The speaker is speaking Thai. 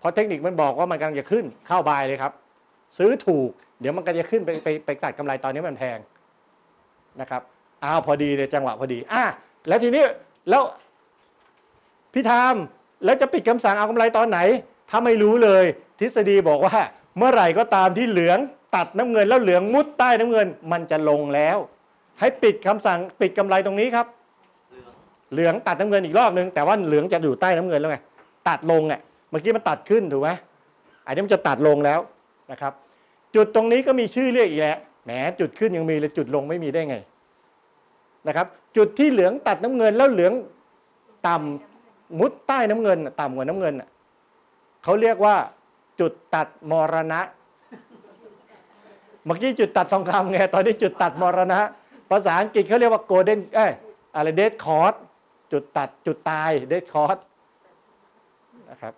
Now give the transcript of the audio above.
เพราะเทคนิคมันบอกว่ามันกำลังจะขึ้นเข้าบายเลยครับ ซื้อถูก เดี๋ยวมันก็จะขึ้นไปไปไปตัดกำไรตอนนี้มันแพงนะครับอ้าวพอดีเลยจังหวะพอดีอะแล้วทีนี้แล้วพี่ธามแล้วจะปิดคำสั่งเอากำไรตอนไหน ถ้าไม่รู้เลย ทฤษฎีบอกว่า เมื่อไหร่ก็ตามที่เหลืองตัดน้ำเงินแล้วเหลืองมุดใต้น้ำเงิน มันจะลงแล้ว ให้ปิดคำสั่งปิดกำไรตรงนี้ครับ เหลืองตัดน้ำเงินอีกรอบนึงแต่ว่าเหลืองจะอยู่ใต้น้ำเงินแล้วไงตัดลงอะ เมื่อกี้มันตัดขึ้นถูกไหมอันนี้มันจะตัดลงแล้วนะครับ จุดตรงนี้ก็มีชื่อเรียกอีกแล้วแหมจุดขึ้นยังมีเลยจุดลงไม่มีได้ไงนะครับ จุดที่เหลืองตัดน้ำเงินแล้วเหลืองต่ำมุดใต้น้ำเงินต่ำกว่าน้ำเงินเขาเรียกว่า จุดตัดมรณะ เมื่อกี้จุดตัดทองคำไงตอนนี้จุดตัดมรณะ ภาษาอังกฤษเขาเรียกว่าโกลเด้นเอ้ยอะไรเดดคอร์สจุดตัดจุดตายเดดคอร์สนะครับ